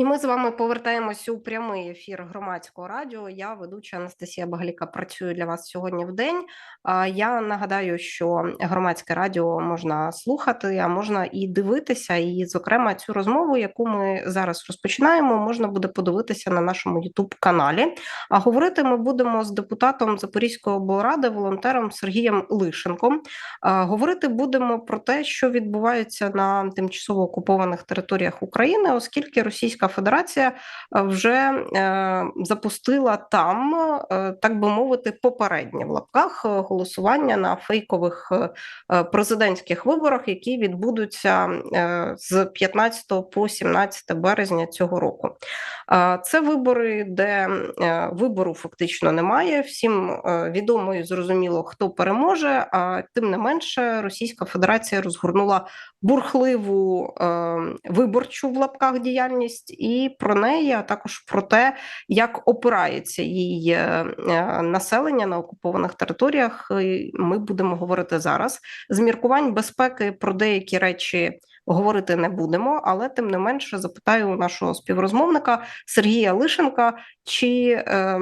І ми з вами повертаємось у прямий ефір громадського радіо. Я ведуча Анастасія Багаліка працюю для вас сьогодні в день. Я нагадаю, що громадське радіо можна слухати, а можна і дивитися. І, зокрема, цю розмову, яку ми зараз розпочинаємо, можна буде подивитися на нашому Ютуб каналі. А говорити ми будемо з депутатом Запорізької облради, волонтером Сергієм Лишенком. Говорити будемо про те, що відбувається на тимчасово окупованих територіях України, оскільки Російська Федерація е, вже е, запустила там, е, так би мовити, попереднє в лапках голосування на фейкових президентських виборах, які відбудуться з 15 по 17 березня цього року. Це вибори, де вибору фактично немає. Всім відомо і зрозуміло, хто переможе. А тим не менше, Російська Федерація розгорнула бурхливу виборчу в лапках діяльність, і про неї, а також про те, як опирається її е, е, населення на окупованих територіях. Ми будемо говорити зараз. З міркувань безпеки про деякі речі говорити не будемо, але тим не менше запитаю у нашого співрозмовника Сергія Лишенка, чи е,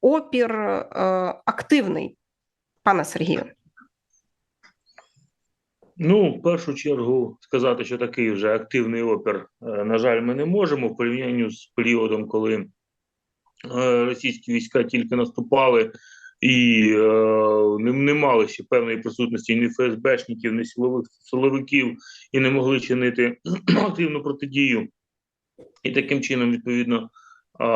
опір е, активний, пане Сергію. Ну, в першу чергу сказати, що такий вже активний опір, е, на жаль, ми не можемо в порівнянні з періодом, коли е, російські війська тільки наступали і е, не, мали ще певної присутності ні ФСБшників, ні силових силовиків і не могли чинити активну протидію. І таким чином, відповідно, а,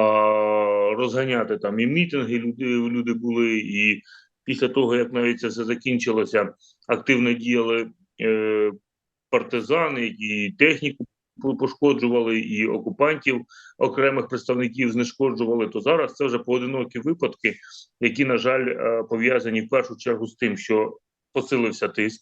розганяти там і мітинги люди, люди були, і після того, як навіть це все закінчилося, активно діяли е, партизани, які техніку пошкоджували, і окупантів окремих представників знешкоджували, то зараз це вже поодинокі випадки, які, на жаль, е, пов'язані в першу чергу з тим, що посилився тиск.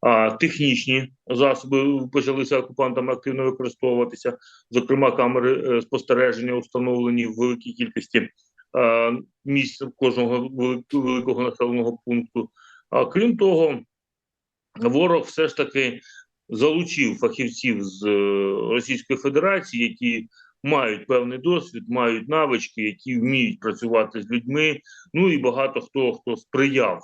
А технічні засоби почалися окупантами активно використовуватися, зокрема, камери е, спостереження встановлені в великій кількості місць кожного великого населеного пункту. А крім того, ворог все ж таки залучив фахівців з е, Російської Федерації, які мають певний досвід, мають навички, які вміють працювати з людьми. Ну і багато хто хто сприяв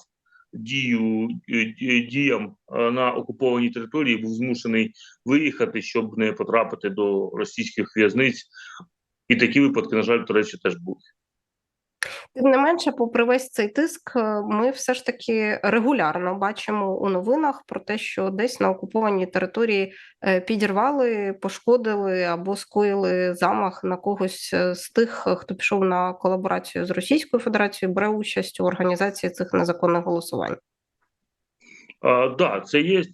дію е, діям е, на окупованій території, був змушений виїхати, щоб не потрапити до російських в'язниць. І такі випадки, на жаль, до речі, теж були. Тим не менше, попри весь цей тиск, е, ми все ж таки регулярно бачимо у новинах про те, що десь на окупованій території е, підірвали, пошкодили або скоїли замах на когось е, з тих, хто пішов на колаборацію з Російською Федерацією, бере участь у організації цих незаконних голосувань. А, да, це є,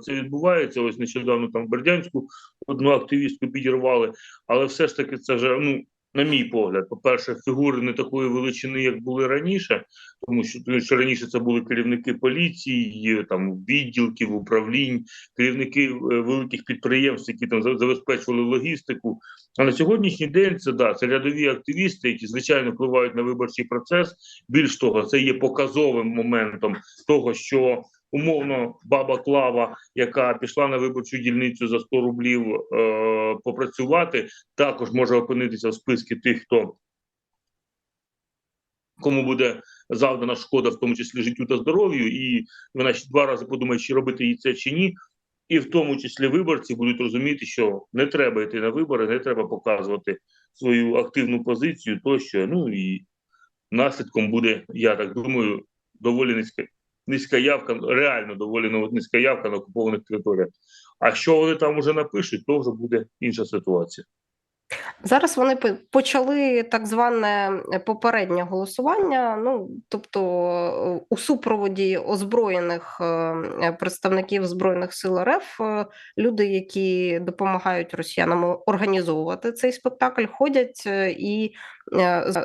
це відбувається. Ось нещодавно там в Бердянську одну активістку підірвали, але все ж таки це вже, ну, на мій погляд, по-перше, фігури не такої величини, як були раніше, тому що, тому що раніше це були керівники поліції, там відділків, управлінь, керівники е, великих підприємств, які там за- забезпечували логістику. А на сьогоднішній день це да, це рядові активісти, які звичайно впливають на виборчий процес. Більш того, це є показовим моментом того, що умовно баба Клава, яка пішла на виборчу дільницю за 100 рублів е, попрацювати, також може опинитися в списку тих, хто кому буде завдана шкода, в тому числі життю та здоров'ю, і вона ще два рази подумає, чи робити їй це чи ні. І в тому числі виборці будуть розуміти, що не треба йти на вибори, не треба показувати свою активну позицію, тощо. Ну і наслідком буде, я так думаю, доволі низька, низька явка, реально доволі ну, низька явка на окупованих територіях. А що вони там уже напишуть, то вже буде інша ситуація. Зараз вони почали так зване е, попереднє голосування. Ну тобто, у супроводі озброєних е, е, представників збройних сил РФ люди, які допомагають росіянам організовувати цей спектакль, ходять і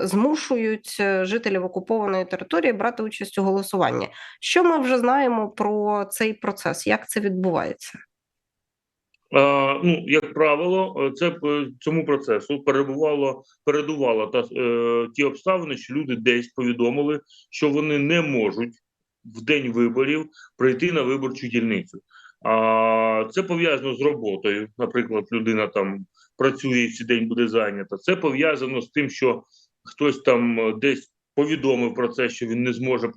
змушують жителів окупованої території брати участь у голосуванні. Що ми вже знаємо про цей процес? Як це відбувається? Ну, як правило, е, це цьому процесу перебувало, передувало та е, ті обставини, що люди десь повідомили, що вони не можуть в день виборів прийти на виборчу дільницю. А, це пов'язано з роботою. Наприклад, людина там працює і всі день буде зайнята. Це пов'язано з тим, що хтось там е, десь повідомив про це, що він не зможе е,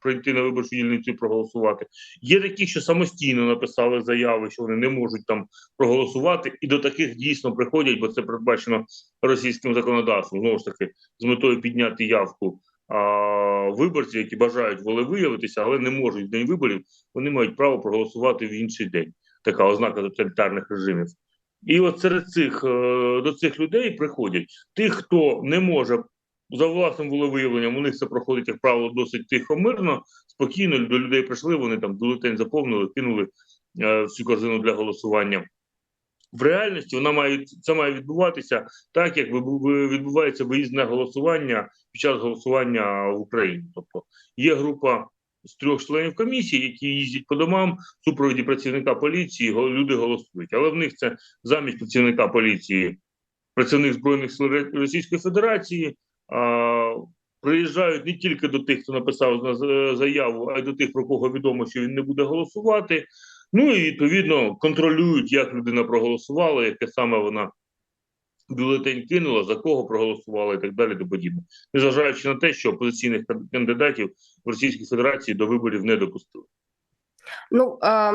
прийти на виборчу дільницю і проголосувати. Є такі, що самостійно написали заяви, що вони не можуть там проголосувати, і до таких дійсно приходять, бо це передбачено російським законодавством. Знову ж таки, з метою підняти явку а, виборців, які бажають волевиявитися, але не можуть в день виборів. Вони мають право проголосувати в інший день. Така ознака тоталітарних режимів. І от серед цих е, до цих людей приходять тих, хто не може за власним волевиявленням, у них це проходить, як правило, досить тихо, мирно, спокійно до людей прийшли, вони там бюлетень заповнили, кинули е, всю корзину для голосування. В реальності вона має це має відбуватися так, як відбувається виїзне голосування під час голосування в Україні. Тобто є група з трьох членів комісії, які їздять по домам в супроводі працівника поліції. Люди голосують, але в них це замість працівника поліції, працівник збройних сил Російської Федерації. Приїжджають не тільки до тих, хто написав заяву, а й до тих, про кого відомо, що він не буде голосувати. Ну і відповідно контролюють, як людина проголосувала, яке саме вона бюлетень кинула, за кого проголосувала і так далі. До подібне, незважаючи на те, що опозиційних кан- кандидатів в Російській Федерації до виборів не допустили. Ну е,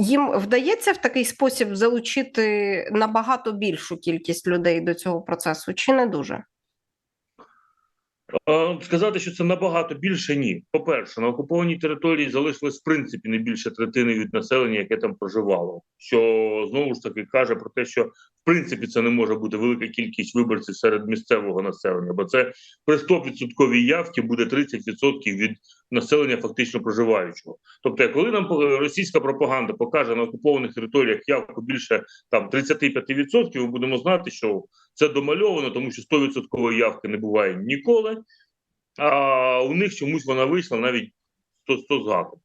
їм вдається в такий спосіб залучити набагато більшу кількість людей до цього процесу, чи не дуже? Сказати, що це набагато більше ні. По-перше, на окупованій території залишилось в принципі не більше третини від населення, яке там проживало. Що знову ж таки каже про те, що в принципі це не може бути велика кількість виборців серед місцевого населення, бо це при 100% явці буде 30% від населення фактично проживаючого. Тобто, коли нам е, російська пропаганда покаже на окупованих територіях явку більше там 35%, ми будемо знати, що це домальовано, тому що 100% явки не буває ніколи. А у них чомусь вона вийшла навіть 100, 100 з.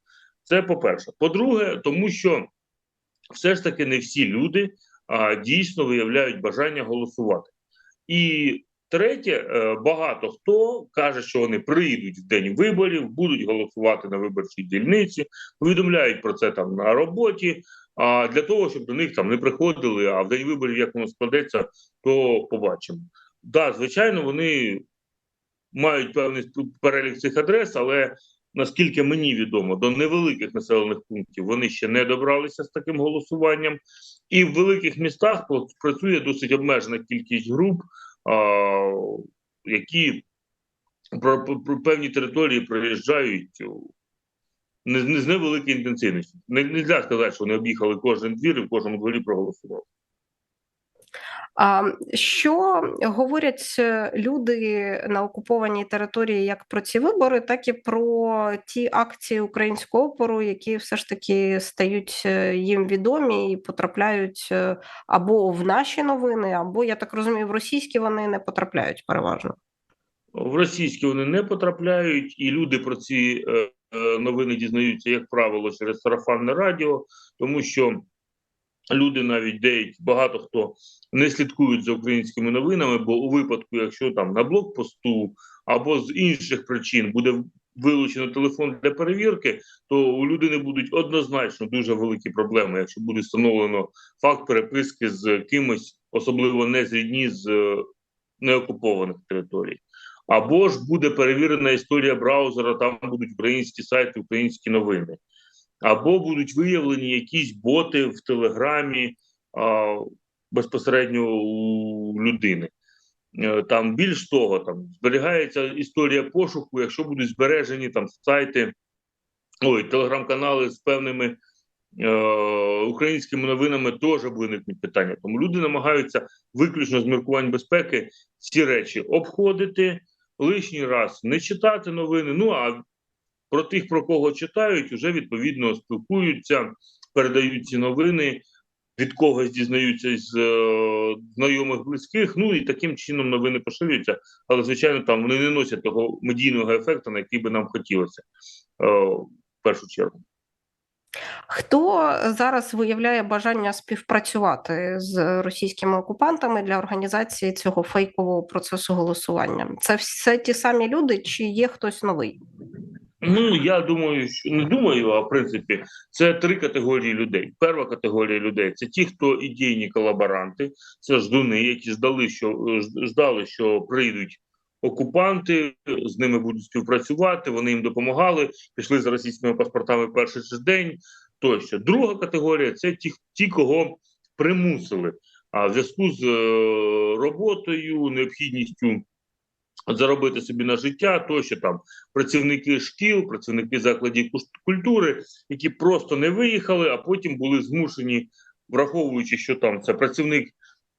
Це по-перше. По-друге, тому що все ж таки не всі люди а, дійсно виявляють бажання голосувати. І третє, е, багато хто каже, що вони прийдуть в день виборів, будуть голосувати на виборчій дільниці, повідомляють про це там на роботі. А для того, щоб до них там не приходили, а в день виборів, як воно складеться, то побачимо. Да, звичайно, вони мають певний перелік цих адрес, але наскільки мені відомо, до невеликих населених пунктів вони ще не добралися з таким голосуванням. І в великих містах працює досить обмежена кількість груп, які про, про, про певні території приїжджають у- не, не з невеликою інтенсивністю. Не, не можна сказати, що вони об'їхали кожен двір і в кожному дворі проголосували. А що говорять е, люди на окупованій території як про ці вибори, так і про ті акції українського опору, які все ж таки стають е, їм відомі і потрапляють е, або в наші новини, або я так розумію, в російські вони не потрапляють переважно. В російські вони не потрапляють, і люди про ці новини дізнаються, як правило, через сарафанне радіо, тому що люди навіть деякі багато хто не слідкують за українськими новинами, бо у випадку, якщо там на блокпосту або з інших причин буде вилучено телефон для перевірки, то у людини будуть однозначно дуже великі проблеми, якщо буде встановлено факт переписки з кимось, особливо не з рідні з е, неокупованих територій. Або ж буде перевірена історія браузера, там будуть українські сайти, українські новини, або будуть виявлені якісь боти в Телеграмі а, безпосередньо у людини. Е, Там більш того, там зберігається історія пошуку, якщо будуть збережені там сайти, ой, телеграм-канали з певними е, українськими новинами, теж виникнуть питання. Тому люди намагаються виключно з міркувань безпеки ці речі обходити, лишній раз не читати новини. Ну а про тих, про кого читають, вже відповідно спілкуються, передають ці новини, від когось дізнаються з е, знайомих близьких. Ну і таким чином новини поширюються. Але звичайно, там вони не носять того медійного ефекту, на який би нам хотілося е, в першу чергу. Хто зараз виявляє бажання співпрацювати з російськими окупантами для організації цього фейкового процесу голосування? Це все ті самі люди, чи є хтось новий? Ну, я думаю, що не думаю, а в принципі, це три категорії людей. Перша категорія людей це ті, хто ідейні колаборанти, це ждуни, які ждали, що ж- ждали, що прийдуть окупанти, з ними будуть співпрацювати. Вони їм допомагали, пішли за російськими паспортами перший же день. Тощо друга категорія це ті, ті, кого примусили. А в зв'язку з е, роботою, необхідністю заробити собі на життя, тощо там працівники шкіл, працівники закладів культури, які просто не виїхали, а потім були змушені, враховуючи, що там це працівник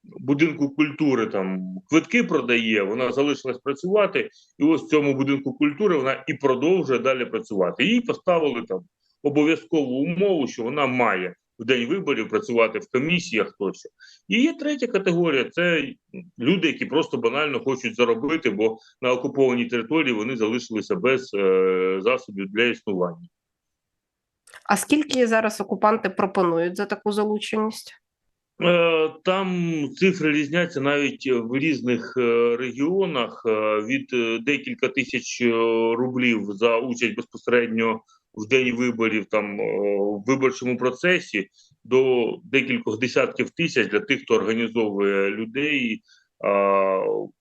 будинку культури там квитки продає, вона залишилась працювати, і ось в цьому будинку культури вона і продовжує далі працювати. Їй поставили там обов'язкову умову, що вона має в день виборів працювати в комісіях тощо. І є третя категорія: це люди, які просто банально хочуть заробити, бо на окупованій території вони залишилися без е, засобів для існування. А скільки зараз окупанти пропонують за таку залученість? Е, Там цифри різняться навіть в різних е, регіонах е, від декілька тисяч рублів за участь безпосередньо в день виборів там е, в виборчому процесі до декількох десятків тисяч для тих, хто організовує людей,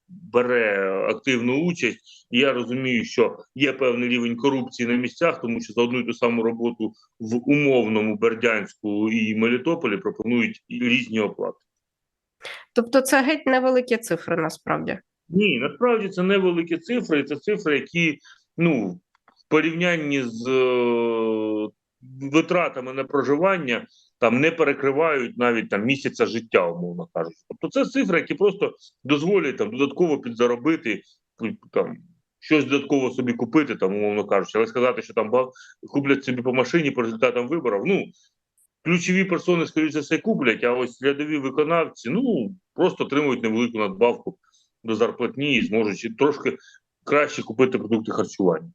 бере активну участь. І я розумію, що є певний рівень корупції на місцях, тому що за одну і ту саму роботу в умовному Бердянську і Мелітополі пропонують різні оплати. Тобто це геть невеликі цифри насправді. Ні, насправді це невеликі цифри, це цифри, які ну порівнянні з е, витратами на проживання там не перекривають навіть там місяця життя, умовно кажучи. Тобто це цифри, які просто дозволять там додатково підзаробити там. Щось додатково собі купити, там, умовно кажучи, але сказати, що там куплять собі по машині по результатам виборів. Ну ключові персони, скоріше за все, куплять, а ось рядові виконавці ну просто отримують невелику надбавку до зарплатні і зможуть трошки краще купити продукти харчування.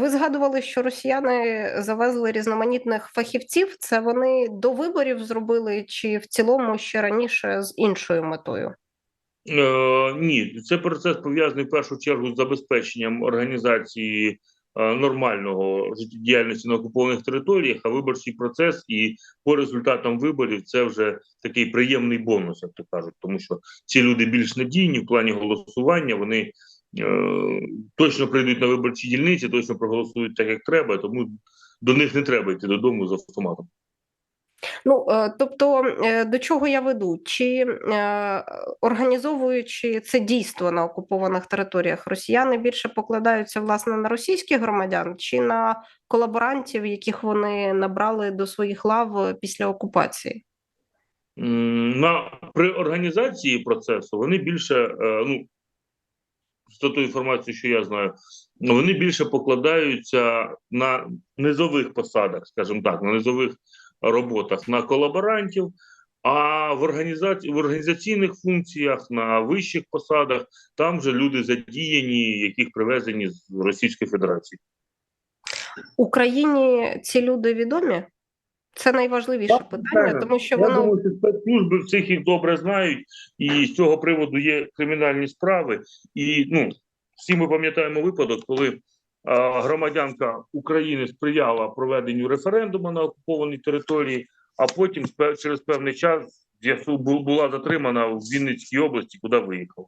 Ви згадували, що росіяни завезли різноманітних фахівців. Це вони до виборів зробили, чи в цілому ще раніше з іншою метою? Е, ні, це процес пов'язаний в першу чергу з забезпеченням організації е, нормального життєдіяльності на окупованих територіях, а виборчий процес і по результатам виборів це вже такий приємний бонус, як то кажуть, тому що ці люди більш надійні в плані голосування. Вони точно прийдуть на виборчі дільниці, точно проголосують так, як треба, тому до них не треба йти додому з автоматом. Ну е, тобто, е, до чого я веду? Чи е, організовуючи це дійство на окупованих територіях, росіяни більше покладаються власне на російських громадян чи на колаборантів, яких вони набрали до своїх лав після окупації? На при організації процесу вони більше, е, ну з тою інформацією, що я знаю, вони більше покладаються на низових посадах, скажімо так, на низових роботах на колаборантів. А в організації в організаційних функціях на вищих посадах там же люди задіяні, яких привезені з Російської Федерації. Україні ці люди відомі? Це найважливіше Так, питання, правильно. тому що Я воно думаю, що спецслужби всіх їх добре знають, і з цього приводу є кримінальні справи. І ну, всі ми пам'ятаємо випадок, коли а, громадянка України сприяла проведенню референдуму на окупованій території, а потім через певний час була затримана в Вінницькій області, куди виїхала.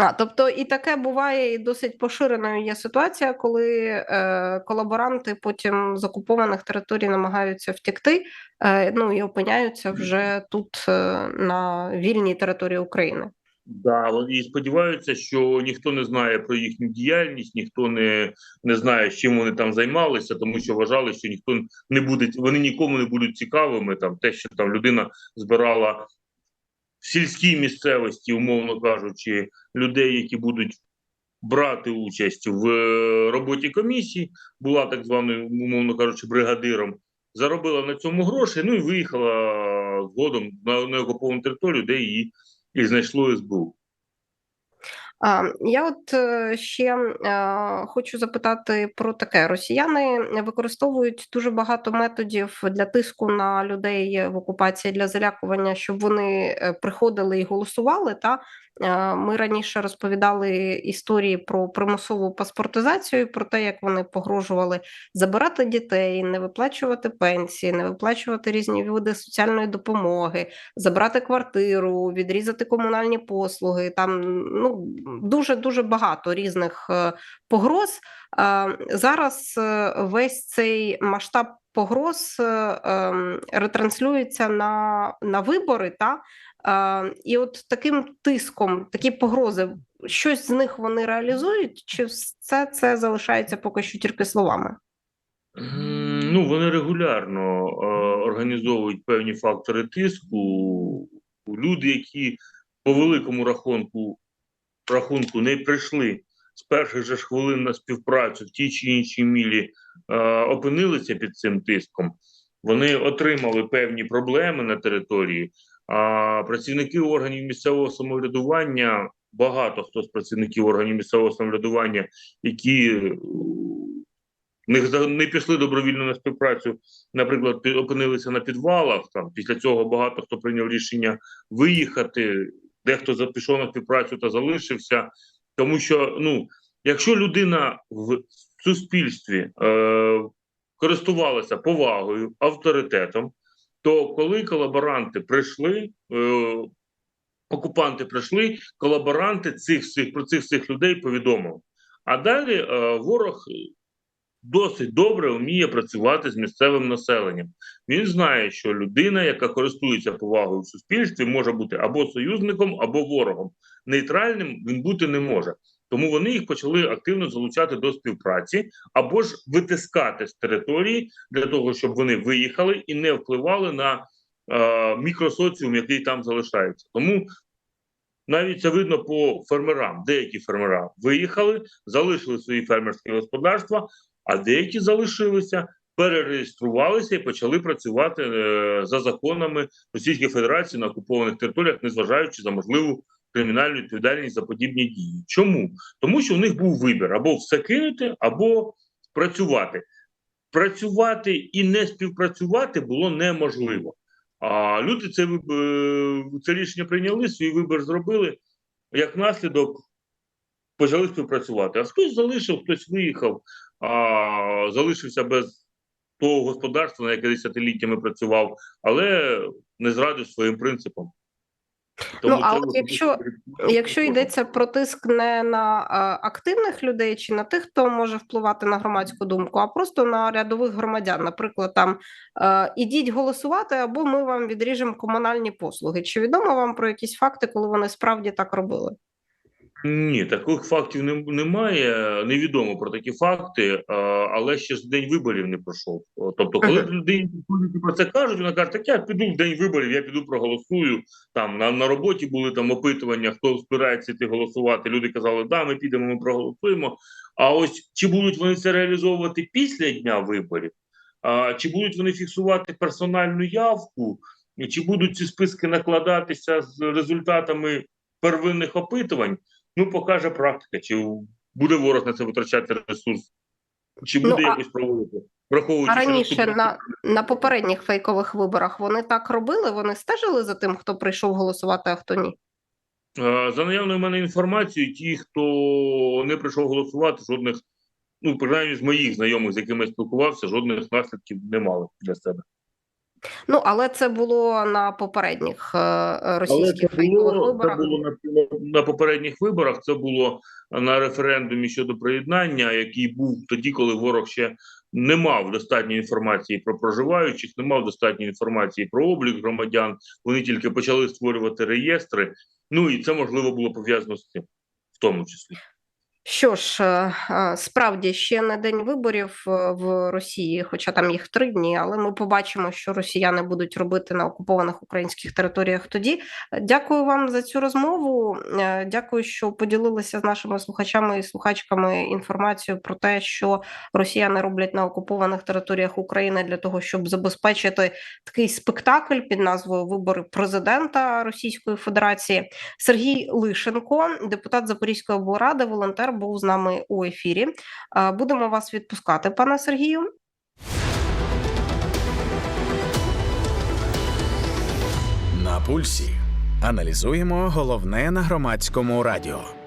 А, тобто і таке буває і досить поширеною є ситуація, коли е, колаборанти потім з окупованих територій намагаються втекти, е, ну і опиняються вже тут е, на вільній території України. Да, і сподіваються, що ніхто не знає про їхню діяльність, ніхто не, не знає, чим вони там займалися, тому що вважали, що ніхто не буде, вони нікому не будуть цікавими. Там те, що там людина збирала в сільській місцевості, умовно кажучи, людей, які будуть брати участь в е, роботі комісії, була так званою, умовно кажучи, бригадиром. Заробила на цьому гроші, ну і виїхала згодом на неокуповану територію, де її і знайшло СБУ. Я от е, ще е, хочу запитати про таке: росіяни використовують дуже багато методів для тиску на людей в окупації для залякування, щоб вони е, приходили і голосували. Та Ми раніше розповідали історії про примусову паспортизацію, про те, як вони погрожували забирати дітей, не виплачувати пенсії, не виплачувати різні види соціальної допомоги, забрати квартиру, відрізати комунальні послуги. Там ну дуже дуже багато різних е, погроз. Е, Зараз е, весь цей масштаб погроз е, ем, ретранслюється на, на вибори, та Е, і от таким тиском, такі погрози, щось з них вони реалізують, чи все це залишається поки що тільки словами? Ну, вони регулярно організовують певні фактори тиску. Люди, які по великому рахунку, рахунку не прийшли з перших же хвилин на співпрацю в тій чи іншій мілі, опинилися під цим тиском. Вони отримали певні проблеми на території. А працівники органів місцевого самоврядування, багато хто з працівників органів місцевого самоврядування, які не, не пішли добровільно на співпрацю, наприклад, опинилися на підвалах. Там після цього багато хто прийняв рішення виїхати, дехто пішов на співпрацю та залишився. Тому що, ну, якщо людина в суспільстві е, користувалася повагою, авторитетом, то коли колаборанти прийшли, е, окупанти прийшли, колаборанти цих всіх про цих всіх людей повідомили. А далі е, ворог досить добре вміє працювати з місцевим населенням. Він знає, що людина, яка користується повагою в суспільстві, може бути або союзником, або ворогом. Нейтральним він бути не може. Тому вони їх почали активно залучати до співпраці або ж витискати з території для того, щоб вони виїхали і не впливали на е, мікросоціум, який там залишається. Тому навіть це видно по фермерам. Деякі фермера виїхали, залишили свої фермерські господарства, а деякі залишилися, перереєструвалися і почали працювати е, за законами Російської Федерації на окупованих територіях, незважаючи за можливу кримінальну відповідальність за подібні дії. Чому? Тому що у них був вибір або все кинути, або працювати. Працювати і не співпрацювати було неможливо. А люди це, е, це рішення прийняли, свій вибір зробили. Як наслідок почали співпрацювати. А хтось залишив, хтось виїхав, а, залишився без того господарства, на яке десятиліттями працював, але не зрадив своїм принципам. Ну, а от от- якщо- Якщо йдеться про тиск не на активних людей чи на тих, хто може впливати на громадську думку, а просто на рядових громадян, наприклад, там ідіть голосувати, або ми вам відріжемо комунальні послуги. Чи відомо вам про якісь факти, коли вони справді так робили? Ні, таких фактів немає. Невідомо про такі факти, але ще ж день виборів не пройшов. Тобто, коли людині про це кажуть, вона каже: так я піду в день виборів, я піду проголосую. Там на, на роботі були там опитування, хто збирається йти голосувати. Люди казали, да, ми підемо, ми проголосуємо. А ось чи будуть вони це реалізовувати після дня виборів? А, чи будуть вони фіксувати персональну явку? Чи будуть ці списки накладатися з результатами первинних опитувань? Ну, покаже практика, чи буде ворог на це витрачати ресурс, чи Ну, буде а- якось проводити, враховуючи А раніше на, на попередніх фейкових виборах вони так робили? Вони стежили за тим, хто прийшов голосувати, а хто ні? За наявною в мене інформацією, ті, хто не прийшов голосувати, жодних, ну принаймні з моїх знайомих, з якими я спілкувався, жодних наслідків не мали для себе. Ну але це було на попередніх е, Але російських це фейкових було, це було на, на попередніх виборах. Це було на референдумі щодо приєднання, який був тоді, коли ворог ще не мав достатньої інформації про проживаючих, не мав достатньої інформації про облік громадян. Вони тільки почали створювати реєстри. Ну і це можливо було пов'язано з цим, в тому числі. Що ж, е, е, справді ще не день виборів е, в Росії, хоча там їх три дні, але ми побачимо, що росіяни будуть робити на окупованих українських територіях тоді. Дякую вам за цю розмову. Дякую, що поділилися з нашими слухачами і слухачками інформацією про те, що росіяни роблять на окупованих територіях України для того, щоб забезпечити такий спектакль під назвою Вибори президента Російської Федерації. Сергій Лишенко, депутат Запорізької облради, волонтер, був з нами у ефірі. Е, Будемо вас відпускати, пане Сергію. На пульсі Аналізуємо головне на громадському радіо.